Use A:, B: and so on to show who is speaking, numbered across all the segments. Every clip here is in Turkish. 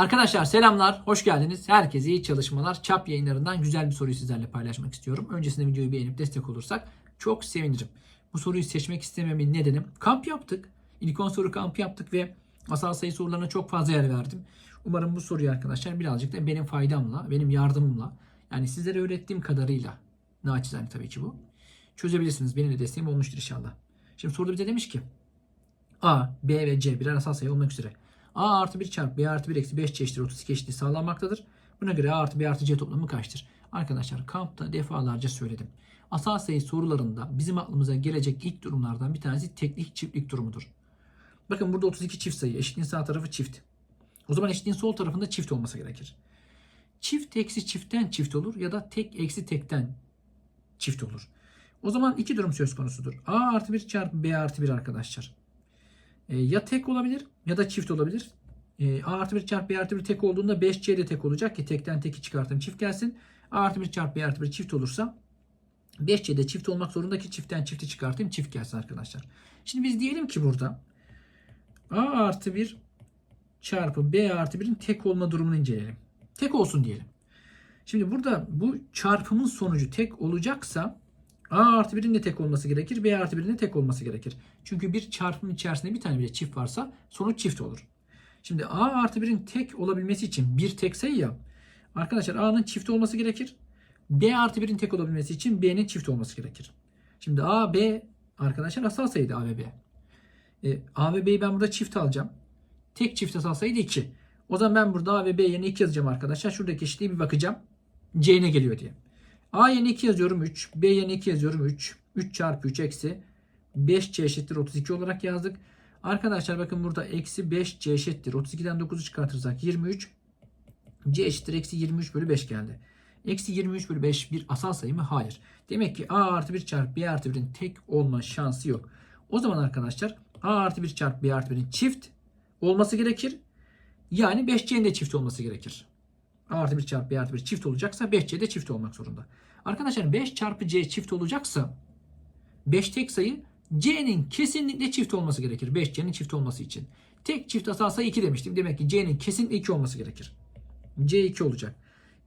A: Arkadaşlar selamlar, hoş geldiniz. Herkese iyi çalışmalar. Çap yayınlarından güzel bir soruyu sizlerle paylaşmak istiyorum. Öncesinde videoyu beğenip destek olursak çok sevinirim. Bu soruyu seçmek istememin nedeni kamp yaptık. İlk 10 soru kampı yaptık ve asal sayı sorularına çok fazla yer verdim. Umarım bu soruyu arkadaşlar birazcık da benim faydamla, benim yardımımla yani sizlere öğrettiğim kadarıyla naçizane tabii ki bu. Çözebilirsiniz. Benim de desteğim olmuştur inşallah. Şimdi soruda bize demiş ki A, B ve C birer asal sayı olmak üzere A artı 1 çarpı B artı 1 eksi 5 eşittir 32 eşitliği sağlanmaktadır. Buna göre A artı B artı C toplamı kaçtır? Arkadaşlar kampta defalarca söyledim. Asal sayı sorularında bizim aklımıza gelecek ilk durumlardan bir tanesi teklik çiftlik durumudur. Bakın burada 32 çift sayı. Eşitliğin sağ tarafı çift. O zaman eşitliğin sol tarafında çift olması gerekir. Çift eksi çiftten çift olur ya da tek eksi tekten çift olur. O zaman iki durum söz konusudur. A artı 1 çarpı B artı 1 arkadaşlar. E, ya tek olabilir ya da çift olabilir. E, A artı 1 çarpı B artı 1 tek olduğunda 5C de tek olacak ki tekten teki çıkartın çift gelsin. A artı 1 çarpı B artı 1 çift olursa 5C de çift olmak zorunda ki çiftten çifti çıkartayım çift gelsin arkadaşlar. Şimdi biz diyelim ki burada A artı 1 çarpı B artı 1'in tek olma durumunu inceleyelim. Tek olsun diyelim. Şimdi burada bu çarpımın sonucu tek olacaksa A artı 1'in de tek olması gerekir. B artı 1'in de tek olması gerekir. Çünkü bir çarpım içerisinde bir tane bile çift varsa sonuç çift olur. Şimdi A artı 1'in tek olabilmesi için bir tek sayı ya. Arkadaşlar A'nın çift olması gerekir. B artı 1'in tek olabilmesi için B'nin çift olması gerekir. Şimdi A, B arkadaşlar asal sayıydı A ve B. E, A ve B'yi ben burada çift alacağım. Tek çift asal sayı da 2. O zaman ben burada A ve B yerine 2 yazacağım arkadaşlar. Şuradaki eşitliğe bir bakacağım. C ne geliyor diye. A yerine 2 yazıyorum 3. B yerine 2 yazıyorum 3. 3 çarpı 3 eksi 5C eşittir 32 olarak yazdık. Arkadaşlar bakın burada eksi 5C eşittir. 32'den 9'u çıkartırsak 23. C eşittir eksi 23 bölü 5 geldi. Eksi 23 bölü 5 bir asal sayı mı? Hayır. Demek ki A artı 1 çarpı B artı 1'in tek olma şansı yok. O zaman arkadaşlar A artı 1 çarpı B artı 1'in çift olması gerekir. Yani 5C'nin de çift olması gerekir. A artı 1 çarpı B artı 1 çift olacaksa 5C de çift olmak zorunda. Arkadaşlar 5 çarpı C çift olacaksa 5 tek sayı C'nin kesinlikle çift olması gerekir. 5C'nin çift olması için. Tek çift asal sayı 2 demiştim. Demek ki C'nin kesinlikle 2 olması gerekir. C 2 olacak.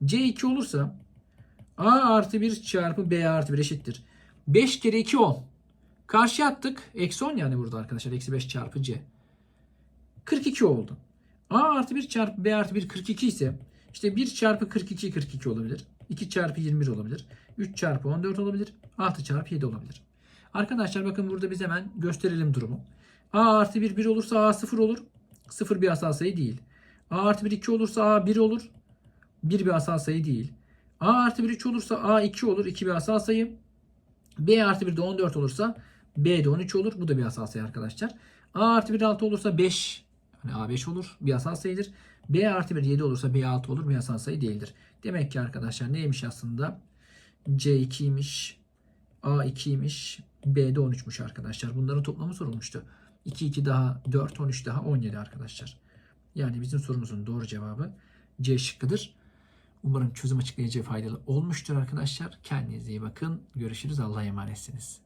A: C 2 olursa A artı 1 çarpı B artı 1 eşittir. 5 kere 2 10. Karşıya attık. Eksi 10 yani burada arkadaşlar. Eksi 5 çarpı C. 42 oldu. A artı 1 çarpı B artı 1 42 ise işte 1 çarpı 42 42 olabilir. 2 çarpı 21 olabilir. 3 çarpı 14 olabilir. 6 çarpı 7 olabilir. Arkadaşlar bakın burada biz hemen gösterelim durumu. A artı 1 1 olursa A 0 olur. 0 bir asal sayı değil. A artı 1 2 olursa A 1 olur. 1 bir asal sayı değil. A artı 1 3 olursa A 2 olur. 2 bir asal sayı. B artı 1 de 14 olursa B de 13 olur. Bu da bir asal sayı arkadaşlar. A artı 1 6 olursa 5 yani A 5 olur. Bir asal sayıdır. B artı 1 7 olursa B 6 olur. Bir asal sayı değildir. Demek ki arkadaşlar neymiş aslında? C 2'ymiş. A 2'ymiş. B de 13'müş arkadaşlar. Bunların toplamı sorulmuştu. 2 2 daha 4 13 daha 17 arkadaşlar. Yani bizim sorumuzun doğru cevabı C şıkkıdır. Umarım çözüm açıklayıcı faydalı olmuştur arkadaşlar. Kendinize iyi bakın. Görüşürüz. Allah'a emanetsiniz.